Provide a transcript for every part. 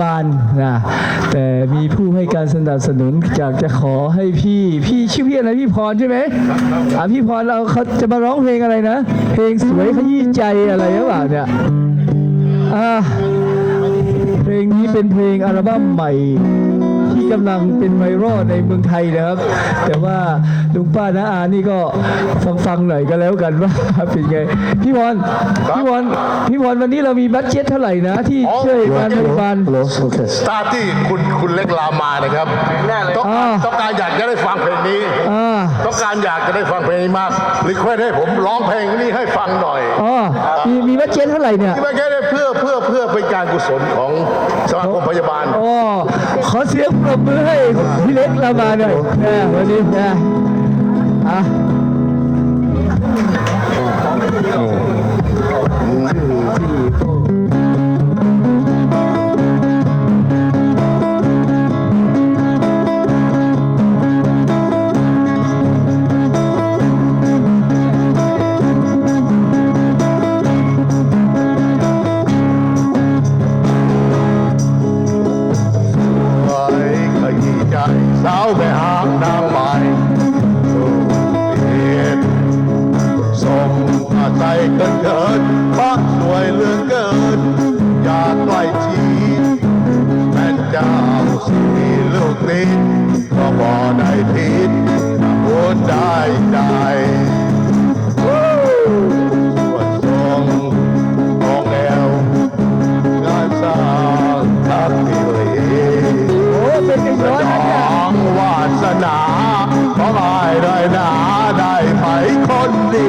บาลนะแต่มีผู้ให้การสนับสนุนอยากจะขอให้พี่พี่ชื่อพี่อะไรพี่พรใช่ไหมอะพี่พรเราเขาจะมาร้องเพลงอะไรนะ เพลงสวยขยี้ใจอะไรหรือเปล่าเนี่ยอ่าเพลงนี้เป็นเพลงอัลบั้มใหม่ ที่กำลังเป็นไวรัลในเมืองไทยนะครับ แต่ว่าลุงป้าน้าอานี่ก็ฟังฟังๆหน่อยก็แล้วกันว่าเป็นไงพี่พรพี่พรพี่พรวันนี้เรามีบัตเจ็ตเท่าไหร่นะที่ช่วยงานพยาบาล Hello, okay. สตาร์ทที่คุณคุณเล็กลามานะครับต้องอ่าต้องการอยากจะได้ฟังเพลงนี้อ่าต้องการอยากจะได้ฟังเพลงนี้มากรีเควสให้ผมร้องเพลงนี้ให้ฟังหน่อยอ๋อมีมีบัตเจ็ตเท่าไหร่เนี่ยที่ไม่ใช่ได้เพื่อเพื่อเพื่อเป็นการกุศลของสมาคมพยาบาลอ๋อขอเสียงปรบมือให้พี่เล็กเรามาหน่อยนะวันนี้นะอะไสาวไปหางนางไม้ดูเห็นสมอาใจเกินเกินป้าสวยเลือเกิน อยากใกล้ชิดแม่เจ้าสิมีลูกติดก็บ่ได้ทิศพูดได้ใจ ของอายได้หนาได้ไหมคนดี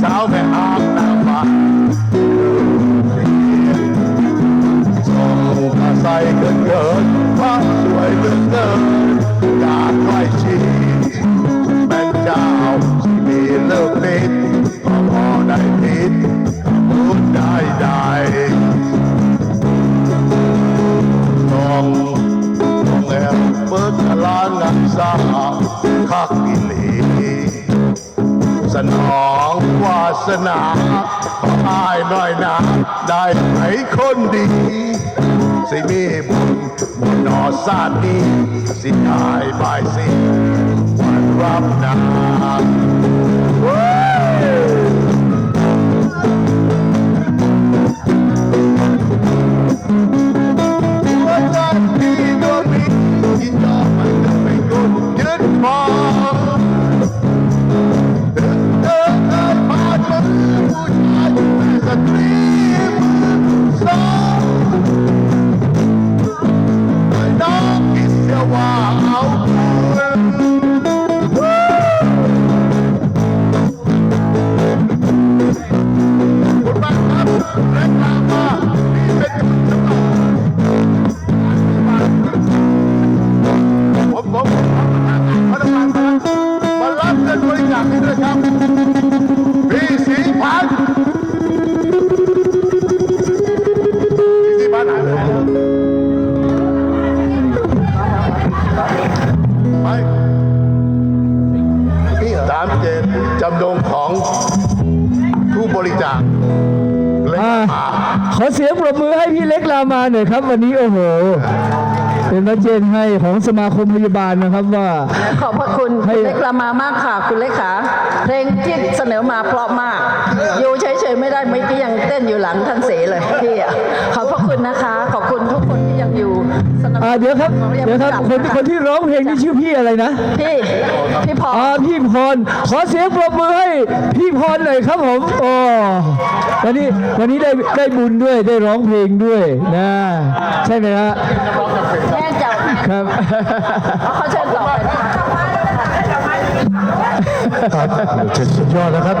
ใจสาวแม่อาบน้ สนาตายหน่อยนะได้ไหมคนดี สิมีบุญบุญนอสานนี้สิตายบายสิวันรับนา แต่ อเสียงปรบมือให้พี่เล็กลามาหน่อยครับ วันนี้โอ้โห เป็นพระเจนให้ของสมาคมพยาบาลนะครับว่า ขอบพระคุณให้ คุณเล็กลามามากค่ะ คุณเล็กขาเพลงที่เสนอมาเพราะมาก อยู่เฉยๆไม่ได้เมื่อกี้ยังเต้นอยู่หลังท่านเสเลยพี่อะ อ่านุนเดี๋ยวครับของเดี๋ยวครับกลัคนคนที่ร้องเพลงนี่ชื่อพี่อะไรนะ พี่ พี่พออ่าพี่พร ขอเสียงปรบมือให้พี่พรหน่อยครับผม โอ้ วันนี้วันนี้ได้ได้บุญด้วย ได้ร้องเพลงด้วยนะ ใช่ไหมฮะแม่เจ้าครับเขาเชิญต่อไปนะคะครับสุดยอดนะครับ